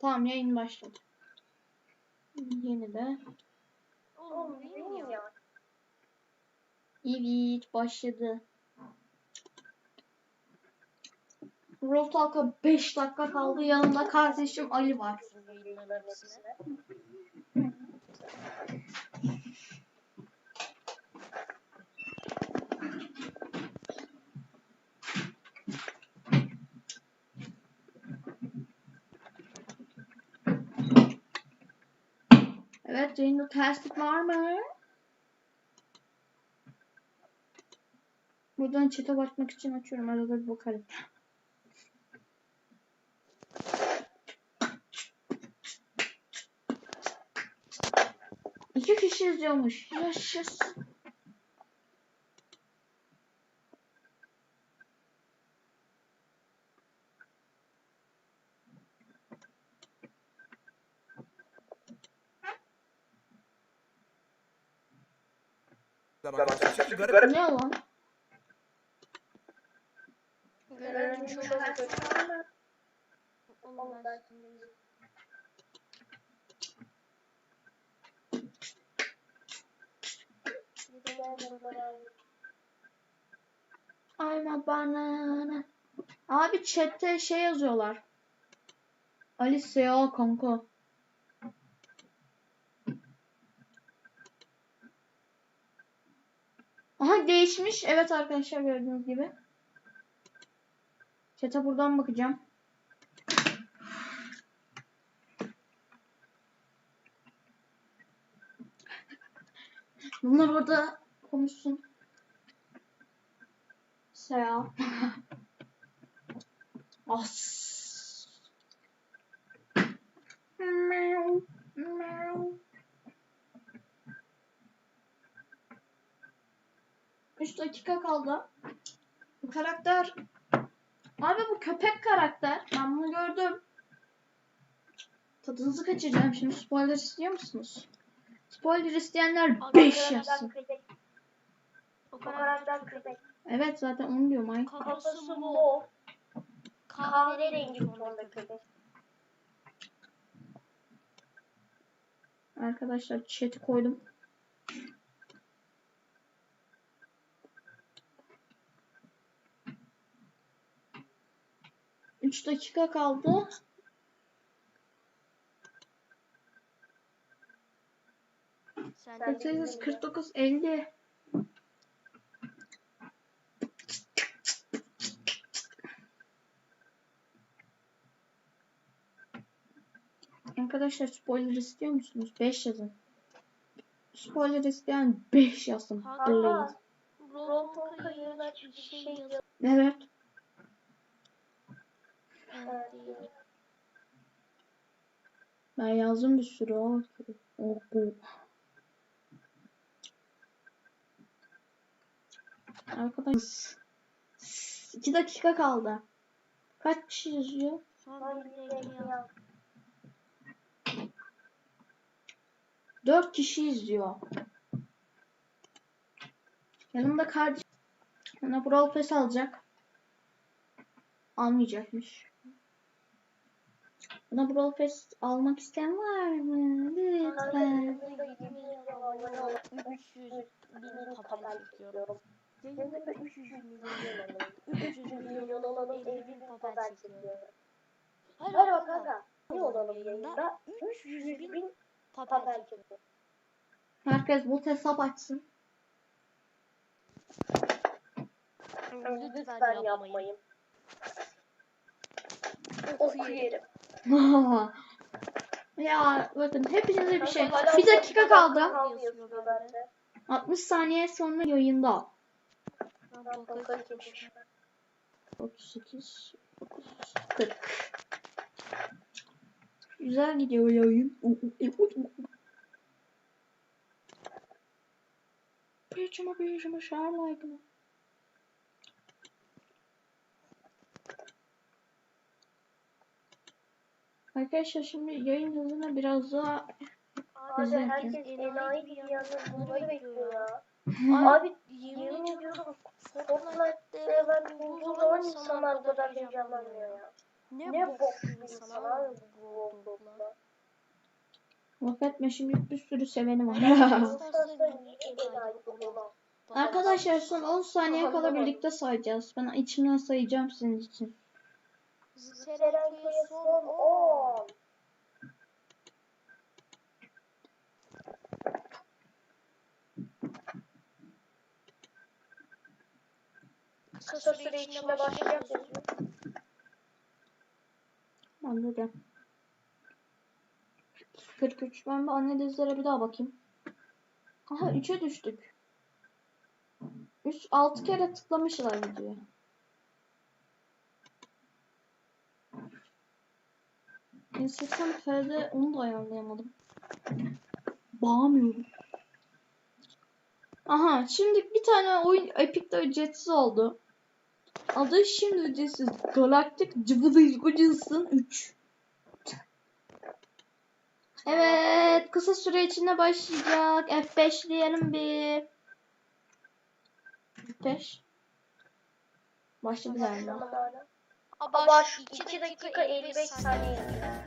Tamam yayın başladı. Yeni de. Evet başladı. Brawl Talk'a 5 dakika kaldı. Yanımda kardeşim Ali var. Evet yayında terslik var mı? Buradan chat'e bakmak için açıyorum. Arada bir bakarım. İki kişi izliyormuş. Yaşasın. zaman çok garip. Ne lan? Görüntü çok az kötü ama Oğlum ben şimdi I'm a banana. Abi chatte şey yazıyorlar. Alice ya kanka. Aha değişmiş. Evet arkadaşlar gördüğünüz gibi. Chat'e buradan bakacağım. Bunlar orada konuşsun. Selam. As. Meow, meow. Üç dakika kaldı. Bu karakter... Abi bu köpek karakter. Ben bunu gördüm. Tadınızı kaçıracağım şimdi. Spoiler istiyor musunuz? Spoiler isteyenler 5 yazsın. O karakter köpek. Evet zaten onu diyorum ay. Kafası mor. Kahverengi tonda köpek. Arkadaşlar chat'i koydum. Üç dakika kaldı. Sen 849 50. Arkadaşlar spoiler istiyor musunuz? 5 yazın. Spoiler isteyen 5 yazsın. Please. Robot'a yığınaç bir şey yazıyor. Evet. Ben yazdım bir sürü. o. Oh, bu. Arkadaşlar 2 dakika kaldı. Kaç kişi yazıyor? Son yaz. 4 kişi izliyor. Yanımda kardeşim. Bana Brawl Pass alacak. Almayacakmış. Bana Brawl Pass almak isteyen var mı? Lütfen. 300 bin papel. Yayında 300 milyon alalım. 300 milyon alalım 50 bin papel çekiyorum. Hayır bak kanka. Ne olalım yayında? 300 bin papel çekiyorum. Herkes bu hesap açsın. Lütfen yapmayın. Okuyarım. ya bakın hepinize bir şey. Bir dakika kaldı. Yazıyor bende. 60 saniye sonra yayında. Ben bakar kimmiş. 38 9 40 Güzel gidiyor yayın. Peçime peçime share Arkadaşlar şimdi yayın hızını biraz daha Abi Güzel. herkes enayi gibi yalnız bunları bekliyor ya. Abi, yemin ediyorum Fortnite'de ben bulduğum zaman insanlar bu kadar heyecanlanmıyor ya. Ne, Ne bok bok bir bir insan insan abi abi bu Roblox'la. Laf etme şimdi bir sürü seveni var. Arkadaşlar son 10 saniye kala birlikte sayacağız. Ben içimden sayacağım sizin için. Serenköy son 10. 10. Kısa süre içinde başlayacak mısın? Ben de. 43. Ben bir anne dizilere bir daha bakayım. Aha 3'e düştük. 3 6 kere tıklamışlar videoya. Instagram F'de onu da ayarlayamadım. Bağımıyorum. Aha şimdi bir tane oyun Epic'te ücretsiz oldu. Adı şimdi ücretsiz. Galactic Cıbıdıcısın 3. Evet, kısa süre içinde başlayacak. F5 diyelim bir. F5. Başladı galiba. Ama şu 2 dakika 55 saniye.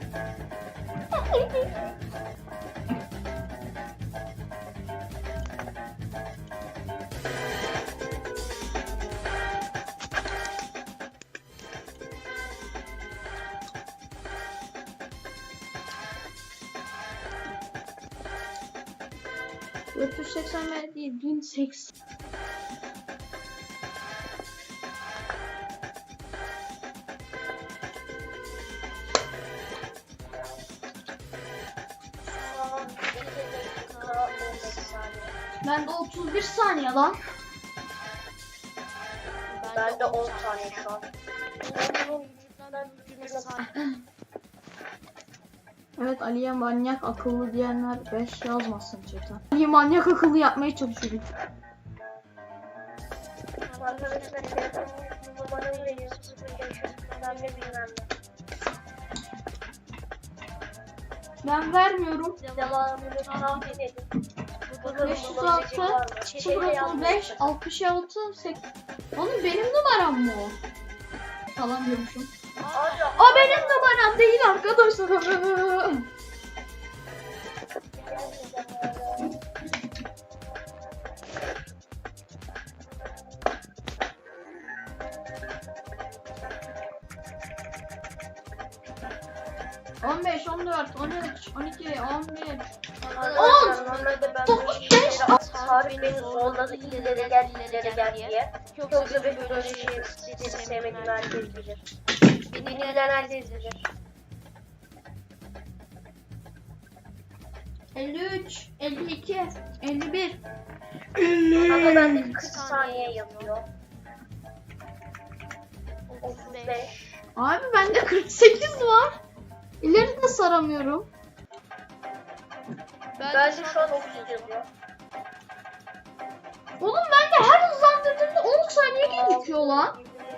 Dört yüz seksen değil, 1080. Ben de 31 saniye lan. Ben de 10 saniye şu an. Evet Ali'ye manyak akıllı diyenler 5 yazmasın chatten. Ali'yi manyak akıllı yapmaya çalışıyorum. Arkadaşlar telefon numaramı veriyor. 0500 bilmem ne bilmem ne. Ben vermiyorum. Devamını edin. Bunun 506 numarası var mı? 035 66 8 Oğlum benim numaram mı o? Falan diyormuşum. O benim numaram değil arkadaşlar. On beş, on dört, on üç, on iki, on bir. Arkadaşlar normalde ben bu işleri Tarık beni zorladı ileri gel ileri gel diye. Yoksa ben hiç sevmediğimi herkes bilir. Bilen herkes bilir. 53, 52, 51. Ama bende 40 saniye yapıyor. 35. Abi bende 48 var. İleri de saramıyorum. Bende şu an 30 yazıyor. Oğlum bende her hızlandırdığımda 10 saniye gözüküyor lan.